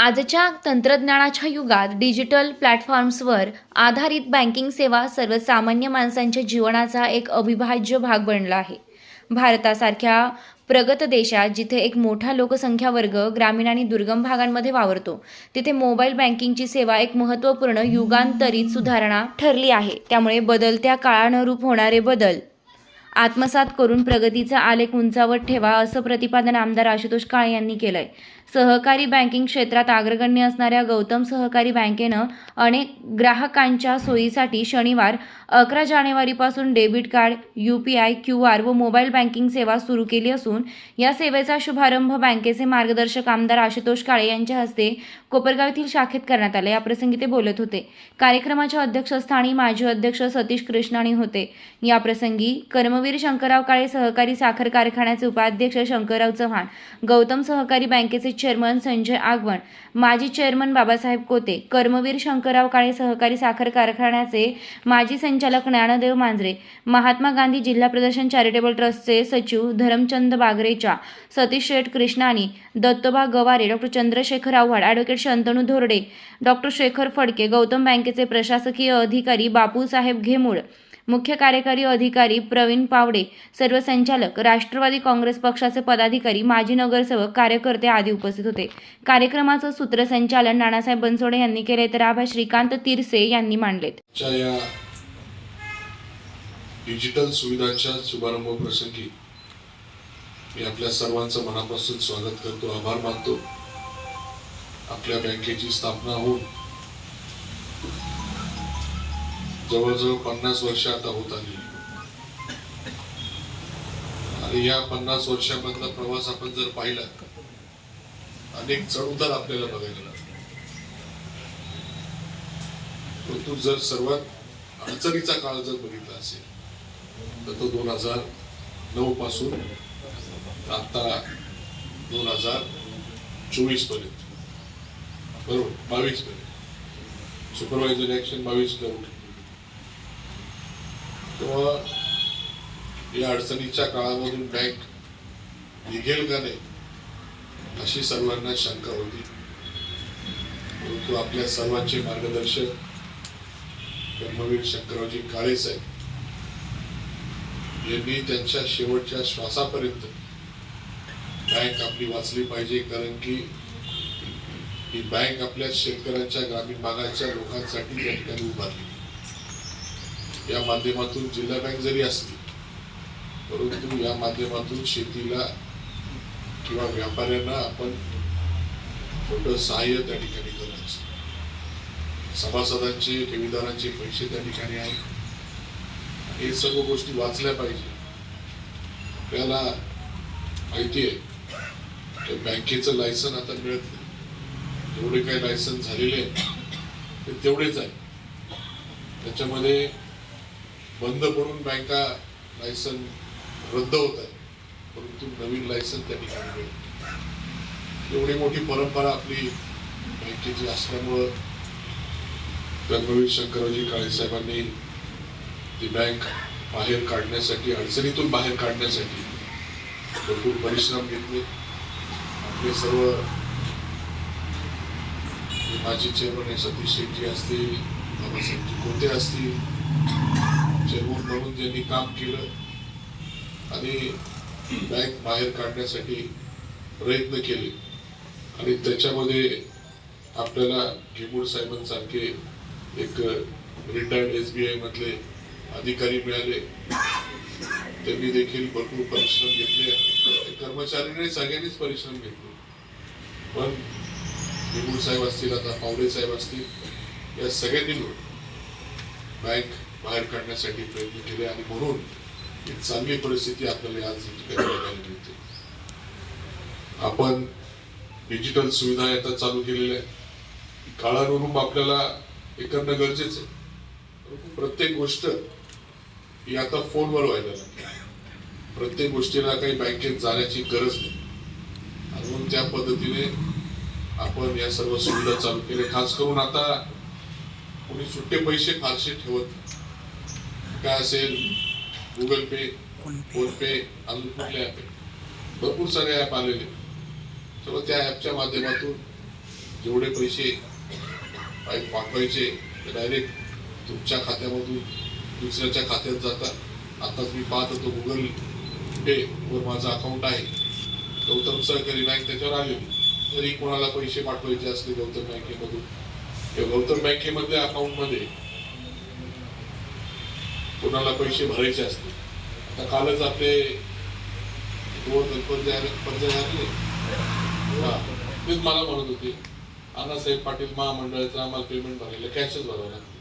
आजच्या तंत्रज्ञानाच्या युगात डिजिटल प्लॅटफॉर्म्सवर आधारित बँकिंग सेवा सर्वसामान्य माणसांच्या जीवनाचा एक अविभाज्य भाग बनला आहे. भारतासारख्या प्रगत देशात जिथे एक मोठा लोकसंख्या वर्ग ग्रामीण आणि दुर्गम भागांमध्ये वावरतो तिथे मोबाईल बँकिंगची सेवा एक महत्त्वपूर्ण युगांतरित सुधारणा ठरली आहे. त्यामुळे बदलत्या काळानुरूप होणारे बदल आत्मसात करून प्रगतीचा आलेख उंचावत ठेवा असं प्रतिपादन आमदार आशुतोष काळे यांनी केलं आहे सहकारी बँकिंग क्षेत्रात अग्रगण्य असणाऱ्या गौतम सहकारी बँकेनं अनेक ग्राहकांच्या सोयीसाठी शनिवार अकरा जानेवारीपासून debit card U P I Q R व मोबाईल बँकिंग सेवा सुरू केली असून या सेवेचा शुभारंभ बँकेचे मार्गदर्शक आमदार आशुतोष काळे यांच्या हस्ते कोपरगाव येथील शाखेत करण्यात आले. याप्रसंगी ते बोलत होते. कार्यक्रमाच्या अध्यक्षस्थानी माजी अध्यक्ष सतीश कृष्णाणी होते. याप्रसंगी कर्मवीर शंकरराव काळे सहकारी साखर कारखान्याचे उपाध्यक्ष शंकरराव चव्हाण गौतम सहकारी बँकेचे चेअरमन संजय आगवण माजी चेअरमन बाबासाहेब कोते कर्मवीर शंकरराव काळे सहकारी साखर कारखान्याचे माजी संचालक ज्ञानदेव मांजरे महात्मा गांधी जिल्हा प्रदर्शन चॅरिटेबल ट्रस्टचे सचिव Dharamchand Bagrecha Satish Sheth Krishnani Dattoba Gaware doctor Chandrashekhar Awhad advocate Shantanu Dhorde doctor Shekhar Phadke Gautam बँकेचे प्रशासकीय अधिकारी बापूसाहेब घेमुळ मुख्य कार्यकारी अधिकारी प्रवीण पावडे सर्व संचालक राष्ट्रवादी काँग्रेस पक्षाचे पदाधिकारी माजी नगरसेवक कार्यकर्ते आदी उपस्थित होते. कार्यक्रमाचं सूत्रसंचालन नानासाहेब बनसोडे यांनी केले तर आभा श्रीकांत तिरसे यांनी मांडलेत. डिजिटल सुविधांच्या शुभारंभ प्रसंगी मी आपल्या सर्वांचं मनापासून स्वागत करतो आभार मानतो. आपल्या बँकेची स्थापना होऊन जवळजवळ पन्नास वर्ष आता होत आली. आणि या पन्नास वर्षामधला प्रवास आपण जर पाहिला अनेक चढउतार आपल्याला बघायला परंतु जर सर्वात अडचणीचा काळ जर बघितला असेल तर तो दोन हजार नऊ पासून आता दोन हजार चोवीसपर्यंत. बरोबर बावीस पर्यंत. सुपरवायझर ऍक्शन बावीस करून तेव्हा या अडचणीच्या काळामधून बँक निघेल का नाही अशी सर्वांना शंका होती. परंतु आपल्या सर्वांचे मार्गदर्शक कर्मवीर शंकररावजी काळे साहेब यांनी त्यांच्या शेवटच्या श्वासापर्यंत बँक आपली वाचली पाहिजे कारण की ही बँक आपल्या शेतकऱ्यांच्या ग्रामीण भागाच्या लोकांसाठी त्या ठिकाणी उभारली. या माध्यमातून जिल्हा बँक जरी असली परंतु या माध्यमातून शेतीला किंवा व्यापाऱ्यांना आपण थोडं सहाय्य त्या ठिकाणी करायचं. सभासदांचे ठेवीदारांचे पैसे त्या ठिकाणी आहेत. हे सर्व गोष्टी वाचल्या पाहिजे. आपल्याला माहिती आहे तर बँकेचं लायसन आता मिळत नाही. जेवढे काही लायसन झालेले आहेत ते तेवढेच आहे त्याच्यामध्ये बंद पडून बँका लायसन रद्द होत आहे परंतु नवीन लायसन त्या ठिकाणी मिळत एवढी मोठी परंपरा आपली बँकेची असल्यामुळं कर्मवीर शंकररावजी काळेसाहेबांनी ती बँक बाहेर काढण्यासाठी अडचणीतून बाहेर काढण्यासाठी भरपूर परिश्रम घेतले. आपले सर्व माजी चेअरमन सतीश शेट्टी असतील बाबासाहेबजी कोते असतील चेअरमन म्हणून ज्यांनी काम केलं आणि बँक बाहेर काढण्यासाठी प्रयत्न केले आणि त्याच्यामध्ये आपल्याला घिमूड साहेबांसारखे एक रिटायर्ड एस बी आयमधले अधिकारी मिळाले. त्यांनी देखील भरपूर परिश्रम घेतले. कर्मचाऱ्यांनी सगळ्यांनीच परिश्रम घेतले. पण निगुड साहेब असतील आता पावडे साहेब असतील या सगळ्यांनी मिळून बँक बाहेर काढण्यासाठी प्रयत्न केले आणि म्हणून एक चांगली परिस्थिती आपल्याला आज बघायला मिळते. आपण डिजिटल सुविधा आता चालू केलेल्या आहेत. काळानुरूप आपल्याला हे करणं गरजेचं आहे. प्रत्येक गोष्ट ही आता फोनवर व्हायला लागली. प्रत्येक गोष्टीला काही बँकेत जाण्याची गरज नाही. म्हणून त्या पद्धतीने आपण या सर्व सुविधा चालू केल्या. खास करून आता कोणी सुट्टे पैसे फारसे ठेवत नाही. काय असेल गुगल पे फोन पे अजून कुठले आहे भरपूर सारे ऍप आलेले तेव्हा त्या ऍपच्या माध्यमातून जेवढे पैसे पाठवायचे ते डायरेक्ट तुमच्या खात्यामधून दुसऱ्याच्या खात्यात जातात. आताच मी पाहत होतो गुगल पे वर माझं अकाउंट आहे. गौतम सहकारी बँक त्याच्यावर आलेली जरी कोणाला पैसे पाठवायचे असले गौतम बँकेमधून किंवा गौतम बँकेमधल्या अकाउंटमध्ये कोणाला पैसे भरायचे असतील? आता कालच आपले दोन आले हा. तेच मला म्हणत होते. अण्णासाहेब पाटील महामंडळाचं आम्हाला पेमेंट भरायला कॅशच भरावं लागते.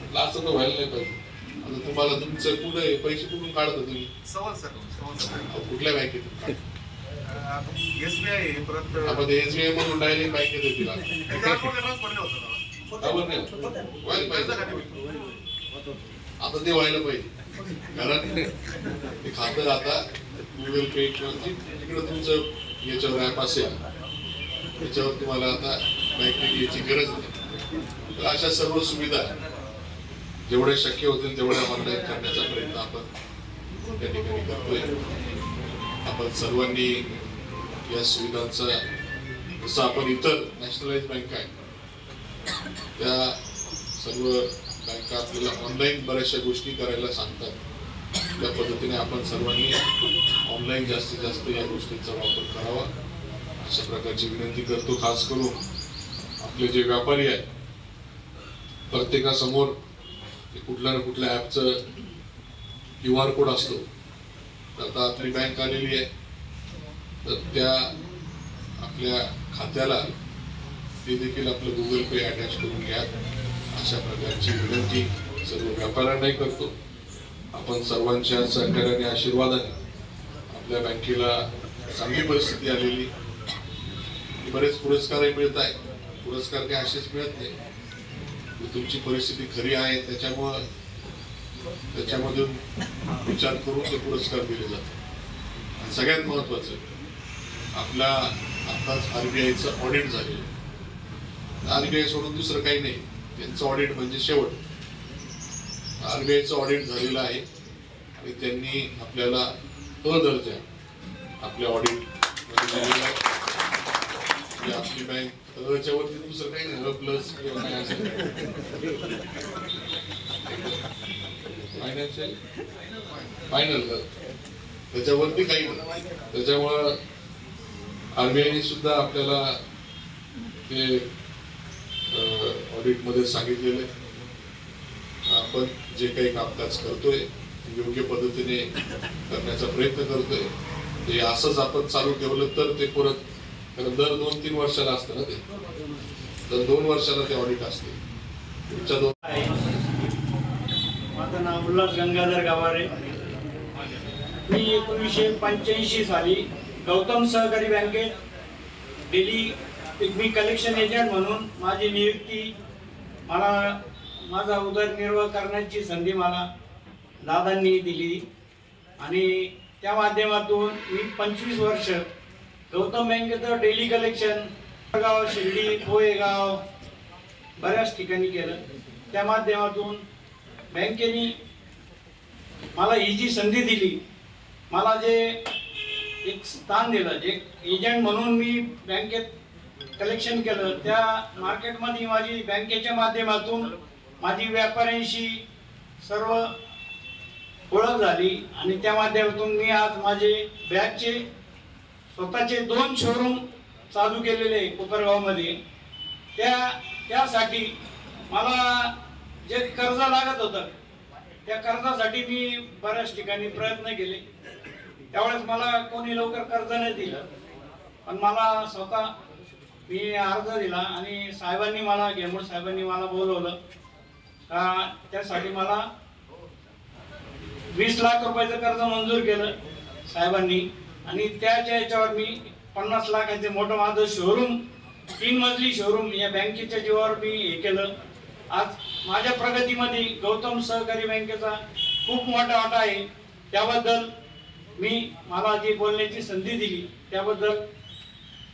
म्हटलं असं तर व्हायला नाही पाहिजे. आता तुम्हाला तुमचं कुठे पैसे कुठून काढता तुम्ही? सवाल सर सवाल सर. अहो, कुठल्या बँकेतून? एस बी आय परत आपण एसबीआय मधून डायरेक्ट बँकेत येतील आता. त्या अकाउंटला ट्रान्सफर नाही होतं का बरं नाही? व्हायला पाहिजे आता ते व्हायला पाहिजे. कारण ते खातं आता गुगल पे किंवा तिकडं तुमचं याच्यावर ॲप असेल त्याच्यावर तुम्हाला आता बँकेत यायची गरज नाही. तर अशा सर्व सुविधा जेवढ्या शक्य होतील तेवढ्या ऑनलाईन करण्याचा प्रयत्न आपण त्या ठिकाणी करतोय. आपण सर्वांनी या सुविधांचा जसं आपण इतर नॅशनलाइज बँक आहे त्या सर्व बँका आपल्याला ऑनलाईन बऱ्याचशा गोष्टी करायला सांगतात. त्या पद्धतीने आपण सर्वांनी ऑनलाईन जास्तीत जास्त या गोष्टींचा वापर करावा. अशा प्रकारची विनंती करतो. खास करून आपले जे व्यापारी आहेत प्रत्येकासमोर कुठल्या ना कुठल्या ॲपचं क्यू आर कोड असतो. तर आता आपली बँक आलेली आहे. तर त्या आपल्या खात्याला ते देखील आपलं गुगल पे अटॅच करून घ्या. अशा प्रकारची विनंती सर्व व्यापाऱ्यांनाही करतो. आपण सर्वांच्या सहकार्याने आशीर्वादाने आपल्या बँकेला चांगली परिस्थिती आलेली. बरेच पुरस्कारही मिळत आहेत. पुरस्कार काही असेच मिळत नाही. तुमची परिस्थिती खरी आहे त्याच्यामुळं त्याच्यामधून विचार करून ते पुरस्कार दिले जातात. आणि सगळ्यात महत्वाचं आपला आताच आरबीआयचं ऑडिट झालेलं आरबीआय सोडून दुसरं काही नाही. त्यांचं ऑडिट म्हणजे शेवट. आरबीआयचं ऑडिट झालेलं आहे. आणि त्यांनी आपल्याला अ दर्जा आपल्या ऑडिट म्हणजे आपली बँक अच्या वरती दुसरं काही नाही. अ प्लस फायनान्शियल फायनल त्याच्यावरती काही नाही. त्याच्यामुळं आरबीआयने सुद्धा आपल्याला ते ऑडिटमध्ये सांगितलेलं आहे. आपण जे काही कामकाज करतोय योग्य पद्धतीने करण्याचा प्रयत्न करतोय. ते असंच आपण चालू ठेवलं तर ते परत कारण दर दोन तीन वर्षाला असतं ना ते. तर दोन वर्षाला ते ऑडिट असते. पुढच्या दोन आहे. माझं नाव उल्हास गंगाधर गावारे. मी एकोणीसशे पंच्याऐंशी साली गौतम सहकारी बँकेत डेली मी कलेक्शन एजंट म्हणून माझी नियुक्ती मला माझा उदरनिर्वाह करण्याची संधी मला दादांनी दिली. आणि त्या माध्यमातून मी पंचवीस वर्ष गौतम बँकेचं डेली कलेक्शन गाव शिर्डी कोळेगाव बऱ्याच ठिकाणी केलं. त्या माध्यमातून बँकेने मला ही जी संधी दिली मला जे एक स्थान दिलं जे एजंट म्हणून मी बँकेत कलेक्शन केलं. त्या मार्केटमध्ये माझी बँकेच्या माध्यमातून माझी व्यापाऱ्यांशी सर्व ओळख झाली आणि त्या माध्यमातून मी आज माझे बॅगचे स्वतःचे दोन शोरूम चालू केलेले आहे कोपरगावमध्ये. त्या त्यासाठी मला जे कर्ज लागत होतं त्या कर्जासाठी मी बऱ्याच ठिकाणी प्रयत्न केले. त्यावेळेस मला कोणी लवकर कर्ज नाही दिलं. पण मला स्वतः मी अर्ज दिला आणि साहेबांनी मला गेमूर साहेबांनी मला बोलवलं. का त्यासाठी मला वीस लाख रुपयाचं कर्ज मंजूर केलं साहेबांनी. आणि त्याच्या याच्यावर मी पन्नास लाखाचे मोठं माझं शोरूम तीन मजली शोरूम या बँकेच्या जीवावर मी हे केलं. आज माझ्या प्रगतीमध्ये गौतम सहकारी बँकेचा खूप मोठा वाटा आहे. त्याबद्दल मी मला जी बोलण्याची संधी दिली त्याबद्दल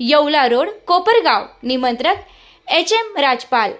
येवला रोड कोपरगाव. निमंत्रक एच एम राजपाल.